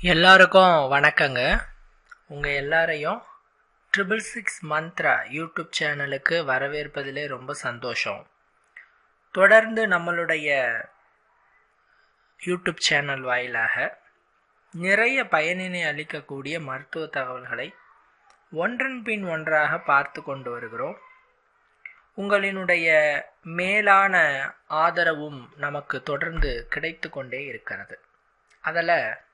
எல்லாருக்கும் வணக்கங்க. உங்கள் எல்லாரையும் ட்ரிபிள் சிக்ஸ் மந்த்ரா யூடியூப் சேனலுக்கு வரவேற்பதிலே ரொம்ப சந்தோஷம். தொடர்ந்து நம்மளுடைய யூடியூப் சேனல் வாயிலாக நிறைய பயனினை அளிக்கக்கூடிய மருத்துவ தகவல்களை ஒன்றன் பின் ஒன்றாக பார்த்து கொண்டு வருகிறோம். உங்களினுடைய மேலான ஆதரவும் நமக்கு தொடர்ந்து கிடைத்து கொண்டே இருக்கிறது. அதில்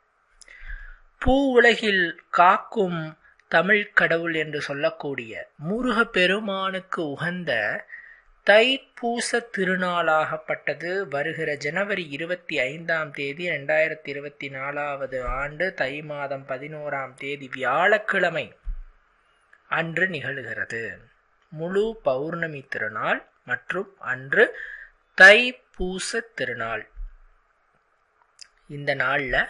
பூ உலகில் காக்கும் தமிழ் கடவுள் என்று சொல்லக்கூடிய முருக பெருமானுக்கு உகந்த தைப்பூச திருநாளாகப்பட்டது. வருகிற ஜனவரி இருபத்தி ஐந்தாம் தேதி ரெண்டாயிரத்தி இருபத்தி நாலாவது ஆண்டு தை மாதம் பதினோராம் தேதி வியாழக்கிழமை அன்று நிகழ்கிறது. முழு பௌர்ணமி திருநாள் மற்றும் அன்று தைப்பூச திருநாள். இந்த நாளில்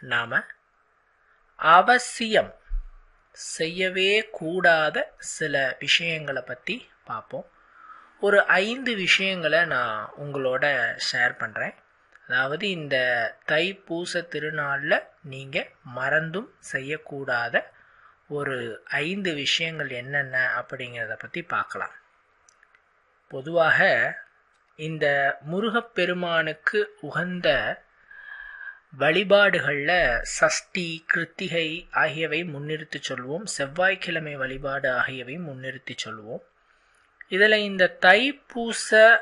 நாம் அவசியம் செய்யவே கூடாத சில விஷயங்களை பற்றி பார்ப்போம் ஒரு ஐந்து விஷயங்களை நான் உங்களோட ஷேர் பண்ணுறேன் அதாவது இந்த தைப்பூச திருநாளில் நீங்கள் மறந்தும் செய்யக்கூடாத ஒரு ஐந்து விஷயங்கள் என்னென்ன அப்படிங்கிறத பற்றி பார்க்கலாம் பொதுவாக இந்த முருகப்பெருமானுக்கு உகந்த வழிபாடுகளில் சஷ்டி கிருத்திகை ஆகியவை முன்னிறுத்தி சொல்வோம். செவ்வாய்க்கிழமை வழிபாடு ஆகியவை முன்னிறுத்தி சொல்வோம். இதில் இந்த தைப்பூச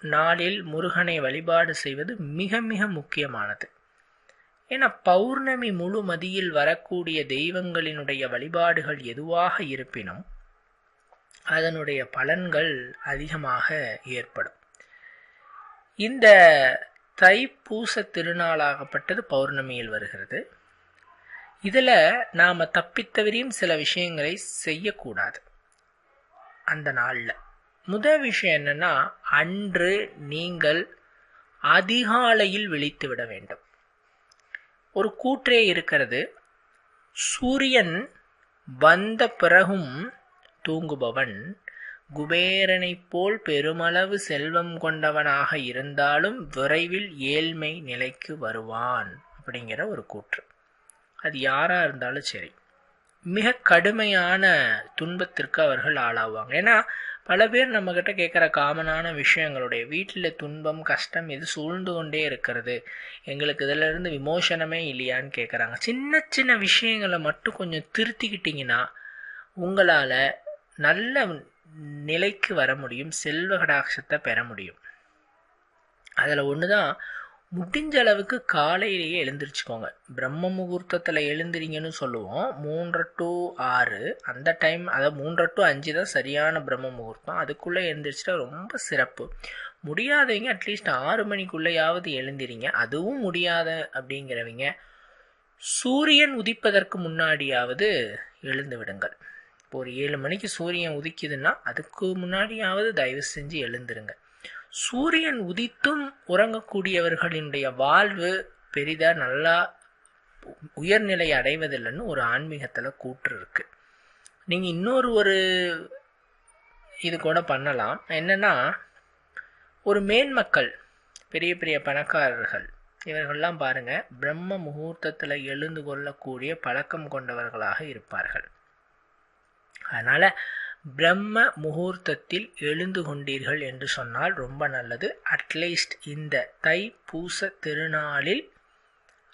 நாளில் முருகனை வழிபாடு செய்வது மிக மிக முக்கியமானது. ஏன்னா பௌர்ணமி முழு மதியில் வரக்கூடிய தெய்வங்களினுடைய வழிபாடுகள் எதுவாக இருப்பினும் அதனுடைய பலன்கள் அதிகமாக ஏற்படும். இந்த தைப்பூச திருநாளாகப்பட்டது பௌர்ணமியில் வருகிறது. இதில் நாம் தப்பித்தவரையும் சில விஷயங்களை செய்யக்கூடாது. அந்த நாளில். முதல் விஷயம் என்னென்னா அன்று நீங்கள் அதிகாலையில் விழித்து விட வேண்டும். ஒரு கூற்றே இருக்கிறது. சூரியன் வந்த பிறகும் தூங்குபவன் குபேரனைப் போல் பெருமளவு செல்வம் கொண்டவனாக இருந்தாலும் விரைவில் ஏழ்மை நிலைக்கு வருவான் அப்படிங்கிற ஒரு கூற்று. அது யாராக இருந்தாலும் சரி. மிக கடுமையான துன்பத்திற்கு அவர்கள் ஆளாவாங்க. ஏன்னா பல பேர் நம்மக்கிட்ட கேட்குற காமனான விஷயங்களுடைய வீட்டில் துன்பம் கஷ்டம் இது சூழ்ந்து கொண்டே இருக்கிறது எங்களுக்கு இதிலிருந்து விமோசனமே இல்லையான்னு கேட்குறாங்க. சின்ன சின்ன விஷயங்களை மட்டும் கொஞ்சம் திருத்திக்கிட்டிங்கன்னா உங்களால் நல்ல நிலைக்கு வர முடியும் செல்வ கடாட்சத்தை பெற முடியும். அதில் ஒன்று தான் முடிஞ்ச அளவுக்கு காலையிலேயே எழுந்திரிச்சுக்கோங்க. பிரம்ம முகூர்த்தத்தில் எழுந்திரிங்கன்னு சொல்லுவோம். மூன்று டு ஆறு அந்த டைம் அதாவது மூன்று டு அஞ்சு தான் சரியான பிரம்ம முகூர்த்தம். அதுக்குள்ளே எழுந்திரிச்சிட்டா ரொம்ப சிறப்பு. முடியாதவங்க அட்லீஸ்ட் ஆறு மணிக்குள்ளேயாவது எழுந்திரிங்க. அதுவும் முடியாத அப்படிங்கிறவங்க சூரியன் உதிப்பதற்கு முன்னாடியாவது எழுந்து விடுங்கள். இப்போ ஒரு ஏழு மணிக்கு சூரியன் உதிக்குதுன்னா அதுக்கு முன்னாடியாவது தயவு செஞ்சு எழுந்துருங்க. சூரியன் உதித்தும் உறங்கக்கூடியவர்களினுடைய வாழ்வு பெரிதாக நல்லா உயர்நிலை அடைவதில்லைன்னு ஒரு ஆன்மீகத்தில் கூற்று இருக்கு. நீங்கள் இன்னொரு ஒரு இது கூட பண்ணலாம். என்னென்னா ஒரு மேன்மக்கள் பெரிய பெரிய பணக்காரர்கள் இவர்கள்லாம் பாருங்கள் பிரம்ம முகூர்த்தத்தில் எழுந்து கொள்ளக்கூடிய பழக்கம் கொண்டவர்களாக இருப்பார்கள். அதனால் பிரம்ம முகூர்த்தத்தில் எழுந்து கொண்டீர்கள் என்று சொன்னால் ரொம்ப நல்லது. அட்லீஸ்ட் இந்த தை பூச திருநாளில்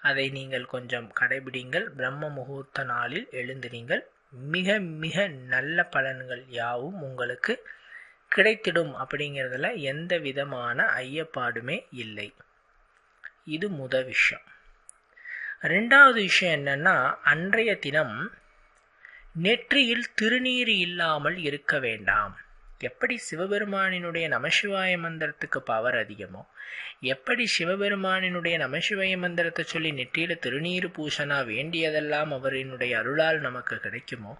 அதை நீங்கள் கொஞ்சம் கடைபிடிங்கள். பிரம்ம முகூர்த்த நாளில் எழுந்திரீங்கள் மிக மிக நல்ல பலன்கள் யாவும் உங்களுக்கு கிடைத்திடும் அப்படிங்கிறதுல எந்த விதமான ஐயப்பாடுமே இல்லை. இது முத விஷயம். ரெண்டாவது விஷயம் என்னென்னா அன்றைய தினம் நெற்றியில் திருநீர் இல்லாமல் இருக்க வேண்டாம். எப்படி சிவபெருமானினுடைய நமசிவாய மந்திரத்துக்கு பவர் அதிகமோ எப்படி சிவபெருமானினுடைய நமசிவாய மந்திரத்தை சொல்லி நெற்றியில் திருநீர் பூசனா வேண்டியதெல்லாம் அவரினுடைய அருளால் நமக்கு கிடைக்குமோ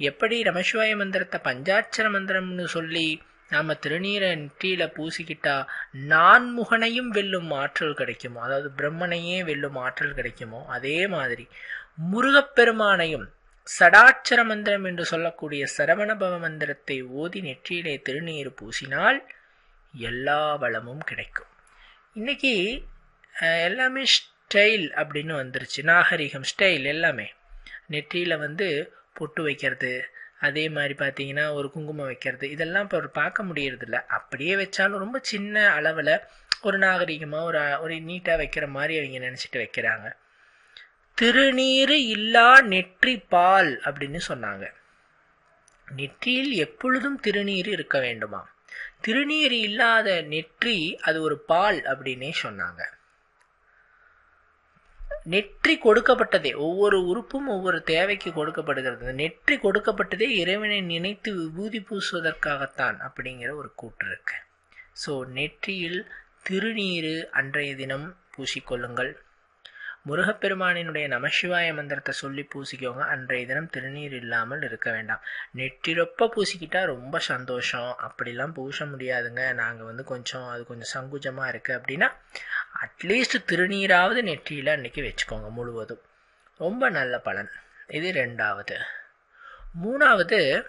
எப்படி நமசிவாய மந்திரத்தை பஞ்சாட்சர மந்திரம்னு சொல்லி நாம் திருநீரை நெற்றியில் பூசிக்கிட்டா நான்முகனையும் வெல்லும் ஆற்றல் கிடைக்குமோ அதாவது பிரம்மனையே வெல்லும் ஆற்றல் கிடைக்குமோ அதே மாதிரி முருகப்பெருமானையும் சடாட்சர மந்திரம் என்று சொல்லக்கூடிய சரவணபவ மந்திரத்தை ஓதி நெற்றியிலே திருநீர் பூசினால் எல்லா வளமும் கிடைக்கும். இன்னைக்கு எல்லாமே ஸ்டைல் அப்படின்னு வந்துருச்சு. நாகரிகம் ஸ்டைல் எல்லாமே. நெற்றியில் வந்து பொட்டு வைக்கிறது அதே மாதிரி பார்த்தீங்கன்னா ஒரு குங்குமம் வைக்கிறது இதெல்லாம் இப்போ பார்க்க முடியறதில்ல. அப்படியே வச்சாலும் ரொம்ப சின்ன அளவில் ஒரு நாகரிகமாக ஒரு ஒரு நீட்டாக வைக்கிற மாதிரி அவங்க நினச்சிட்டு வைக்கிறாங்க. திருநீறு இல்லா நெற்றி பால் அப்படின்னு சொன்னாங்க. நெற்றியில் எப்பொழுதும் திருநீர் இருக்க வேண்டுமா? திருநீர் இல்லாத நெற்றி அது ஒரு பால் அப்படின்னே சொன்னாங்க. நெற்றி கொடுக்கப்பட்டதே ஒவ்வொரு உறுப்பும் ஒவ்வொரு தேவைக்கு கொடுக்கப்படுகிறது. நெற்றி கொடுக்கப்பட்டதே இறைவனை நினைத்து விபூதி பூசுவதற்காகத்தான் அப்படிங்கிற ஒரு கூற்று இருக்கு. ஸோ நெற்றியில் திருநீர் அன்றைய தினம் பூசிக்கொள்ளுங்கள் முருகப்பெருமானினுடைய நமசிவாய மந்திரத்தை சொல்லி பூசிக்கோங்க. அன்றைய தினம் திருநீர் இல்லாமல் இருக்க வேண்டாம். நெற்றிரொப்ப பூசிக்கிட்டா ரொம்ப சந்தோஷம். அப்படிலாம் பூச முடியாதுங்க. நாங்கள் வந்து கொஞ்சம் அது கொஞ்சம் சங்குஜமாக இருக்குது அப்படின்னா அட்லீஸ்ட் திருநீராவது நெற்றியில் அன்றைக்கி வச்சுக்கோங்க முழுவதும். ரொம்ப நல்ல பலன். இது ரெண்டாவது. மூணாவது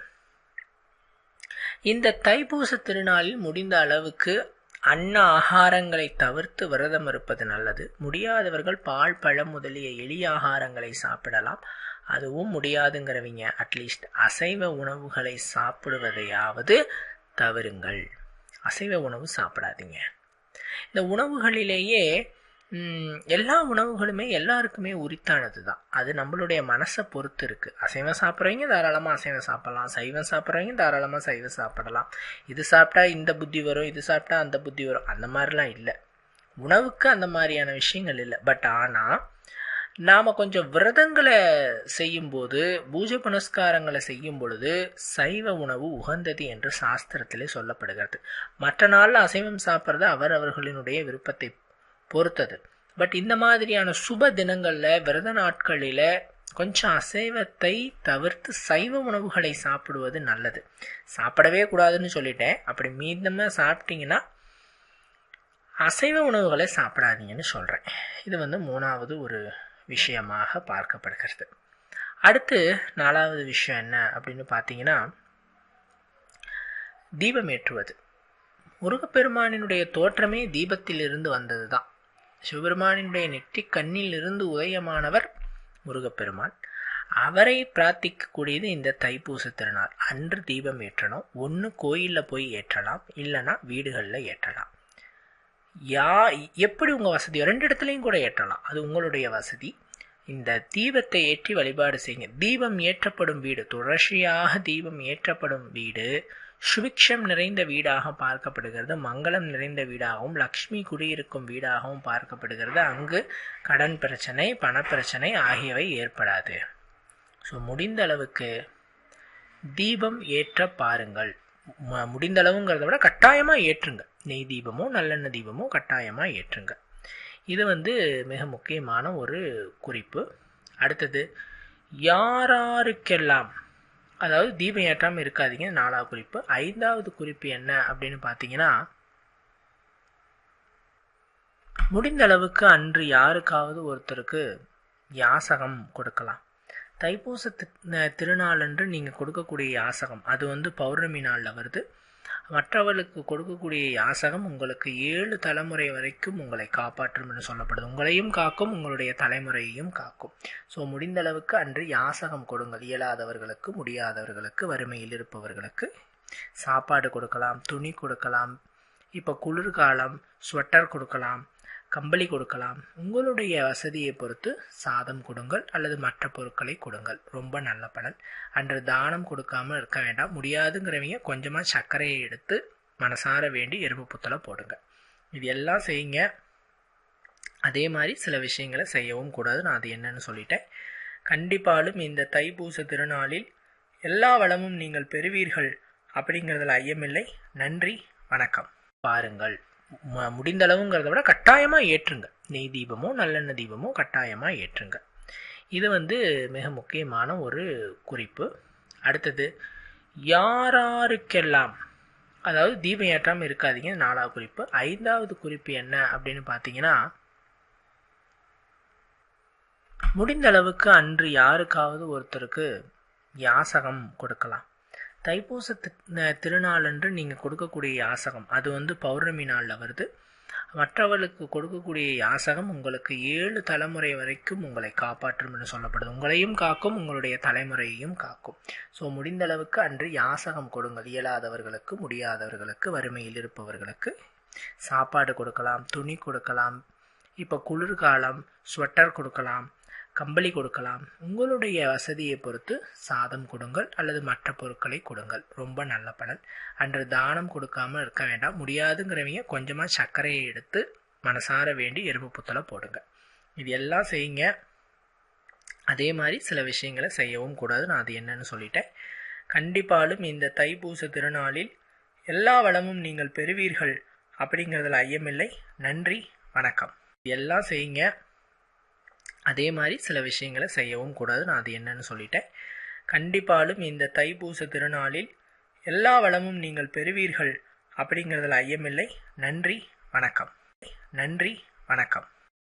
இந்த தைப்பூச திருநாளில் முடிந்த அளவுக்கு அன்ன ஆகாரங்களை தவிர்த்து விரதம் இருப்பது நல்லது. முடியாதவர்கள் பால் பழம் முதலிய எளிய ஆகாரங்களை சாப்பிடலாம். அதுவும் முடியாதுங்கிறவங்க. அட்லீஸ்ட் அசைவ உணவுகளை சாப்பிடுவதையாவது தவறுங்கள் அசைவ உணவு சாப்பிடாதீங்க. இந்த உணவுகளிலேயே எல்லா உணவுகளுமே எல்லாருக்குமே உரித்தானது தான் அது நம்மளுடைய மனசை பொறுத்து இருக்குது அசைவம் சாப்பிட்றவங்க தாராளமாக அசைவம் சாப்பிடலாம். சைவம் சாப்பிட்றவங்க தாராளமாக சைவம் சாப்பிடலாம். இது சாப்பிட்டா இந்த புத்தி வரும் இது சாப்பிட்டா அந்த புத்தி வரும். அந்த மாதிரிலாம் இல்லை. உணவுக்கு அந்த மாதிரியான விஷயங்கள் இல்லை. பட் ஆனால் நாம் கொஞ்சம் விரதங்களை செய்யும்போது பூஜை புனஸ்காரங்களை செய்யும் பொழுது சைவ உணவு உகந்தது என்று சாஸ்திரத்திலே சொல்லப்படுகிறது. மற்ற நாளில் அசைவம் சாப்பிட்றது அவர் அவர்களினுடைய விருப்பத்தை பொறுத்தது. பட் இந்த மாதிரியான சுப தினங்களில் விரத நாட்களில் கொஞ்சம் அசைவத்தை தவிர்த்து சைவ உணவுகளை சாப்பிடுவது நல்லது. சாப்பிடவே கூடாதுன்னு சொல்லிட்டேன். அப்படி மீதமாக சாப்பிட்டீங்கன்னா அசைவ உணவுகளை சாப்பிடாதீங்கன்னு சொல்கிறேன் இது வந்து மூணாவது ஒரு விஷயமாக பார்க்கப்படுகிறது. அடுத்து நாலாவது விஷயம் என்ன அப்படின்னு பார்த்தீங்கன்னா தீபம் ஏற்றுவது முருகப்பெருமானினுடைய தோற்றமே தீபத்திலிருந்து வந்தது தான் சிவபெருமானினுடைய நெற்றி கண்ணில் இருந்து உதயமானவர் முருகப்பெருமான். அவரை பிரார்த்திக்கக்கூடியது இந்த தைப்பூச திருநாள். அன்று தீபம் ஏற்றணும். ஒன்று கோயிலில் போய் ஏற்றலாம். இல்லைன்னா வீடுகளில் ஏற்றலாம். யா எப்படி உங்கள் வசதியோ ரெண்டு இடத்துலையும் கூட ஏற்றலாம். அது உங்களுடைய வசதி. இந்த தீபத்தை ஏற்றி வழிபாடு செய்யுங்க. தீபம் ஏற்றப்படும் வீடு தொடர்ச்சியாக தீபம் ஏற்றப்படும் வீடு சுபிக்ஷம் நிறைந்த வீடாக பார்க்கப்படுகிறது. மங்களம் நிறைந்த வீடாகவும் லக்ஷ்மி குடியிருக்கும் வீடாகவும் பார்க்கப்படுகிறது. அங்கு கடன் பிரச்சனை பணப்பிரச்சனை ஆகியவை ஏற்படாது. ஸோ முடிந்த அளவுக்கு தீபம் ஏற்ற பாருங்கள். முடிந்த அளவுங்கிறத விட கட்டாயமாக ஏற்றுங்க. நெய் தீபமோ நல்லெண்ணெய் தீபமோ கட்டாயமாக ஏற்றுங்க. இது வந்து மிக முக்கியமான ஒரு குறிப்பு. அடுத்தது யாராருக்கெல்லாம் அதாவது தீபம் ஏற்றாமல் இருக்காதீங்க. நாலாவது குறிப்பு. ஐந்தாவது குறிப்பு என்ன அப்படின்னு பார்த்தீங்கன்னா முடிந்த அளவுக்கு அன்று யாருக்காவது ஒருத்தருக்கு யாசகம் கொடுக்கலாம். தைப்பூச திருநாளன்று நீங்கள் கொடுக்கக்கூடிய யாசகம் அது வந்து பௌர்ணமி நாளில் வருது. மற்றவர்களுக்கு கொடுக்கக்கூடிய யாசகம் உங்களுக்கு ஏழு தலைமுறை வரைக்கும் உங்களை காப்பாற்றும் என்று சொல்லப்படுது. உங்களையும் காக்கும் உங்களுடைய தலைமுறையையும் காக்கும். ஸோ முடிந்த அளவுக்கு அன்று யாசகம் கொடுங்கள். இயலாதவர்களுக்கு முடியாதவர்களுக்கு வறுமையில் இருப்பவர்களுக்கு சாப்பாடு கொடுக்கலாம் துணி கொடுக்கலாம் இப்போ குளிர்காலம் ஸ்வெட்டர் கொடுக்கலாம் கம்பளி கொடுக்கலாம். உங்களுடைய வசதியை பொறுத்து சாதம் கொடுங்கள் அல்லது மற்ற பொருட்களை கொடுங்கள். ரொம்ப நல்ல பலன். அன்று தானம் கொடுக்காமல் இருக்க வேண்டாம். முடியாதுங்கிறவங்க கொஞ்சமாக சர்க்கரையை எடுத்து மனசார வேண்டி எறும்பு புத்தலை போடுங்க. இது எல்லாம் செய்யுங்க. அதே மாதிரி சில விஷயங்களை செய்யவும் கூடாது. நான் அது என்னன்னு சொல்லிட்டேன். கண்டிப்பாலும் இந்த தைப்பூச திருநாளில் எல்லா வளமும் நீங்கள் பெறுவீர்கள் அப்படிங்கிறதுல ஐயமில்லை. நன்றி. வணக்கம். பாருங்கள். முடிந்த அளவுங்கிறத விட கட்டாயமாக ஏற்றுங்க. நெய் தீபமோ நல்லெண்ணெய் தீபமோ கட்டாயமாக ஏற்றுங்க. இது வந்து மிக முக்கியமான ஒரு குறிப்பு. அடுத்தது யாராருக்கெல்லாம் அதாவது தீபம் ஏற்றாமல் இருக்காதீங்க நாலாவது குறிப்பு. ஐந்தாவது குறிப்பு என்ன அப்படின்னு பார்த்தீங்கன்னா முடிந்த அளவுக்கு அன்று யாருக்காவது ஒருத்தருக்கு யாசகம் கொடுக்கலாம். தைப்பூச திருநாளன்று நீங்கள் கொடுக்கக்கூடிய யாசகம். அது வந்து பௌர்ணமி நாளில் வருது. மற்றவர்களுக்கு கொடுக்கக்கூடிய யாசகம் உங்களுக்கு ஏழு தலைமுறை வரைக்கும் உங்களை காப்பாற்றும் என்று சொல்லப்படுது. உங்களையும் காக்கும் உங்களுடைய தலைமுறையையும் காக்கும். ஸோ முடிந்த அளவுக்கு அன்று யாசகம் கொடுங்கள். இயலாதவர்களுக்கு முடியாதவர்களுக்கு வறுமையில் இருப்பவர்களுக்கு சாப்பாடு கொடுக்கலாம் துணி கொடுக்கலாம் இப்போ குளிர்காலம் ஸ்வெட்டர் கொடுக்கலாம் கம்பளி கொடுக்கலாம். உங்களுடைய வசதியை பொறுத்து சாதம் கொடுங்கள் அல்லது மற்ற பொருட்களை கொடுங்கள். ரொம்ப நல்ல பலன். அன்று தானம் கொடுக்காமல் இருக்க வேண்டாம். முடியாதுங்கிறவங்க கொஞ்சமாக சர்க்கரையை எடுத்து மனசார வேண்டி எறும்பு புத்தலை போடுங்க. இது எல்லாம் செய்யுங்க. அதே மாதிரி சில விஷயங்களை செய்யவும் கூடாது. நான் அது என்னன்னு சொல்லிட்டேன். கண்டிப்பாலும் இந்த தைப்பூச திருநாளில் எல்லா வளமும் நீங்கள் பெறுவீர்கள் அப்படிங்கிறதுல ஐயமில்லை. நன்றி. வணக்கம். எல்லாம் செய்யுங்க. அதே மாதிரி சில விஷயங்களை செய்யவும் கூடாது. நான் அது என்னன்னு சொல்லிட்டேன். கண்டிப்பாலும் இந்த தைப்பூச திருநாளில் எல்லா வளமும் நீங்கள் பெறுவீர்கள் அப்படிங்கிறதுல ஐயமில்லை. நன்றி வணக்கம். நன்றி வணக்கம்.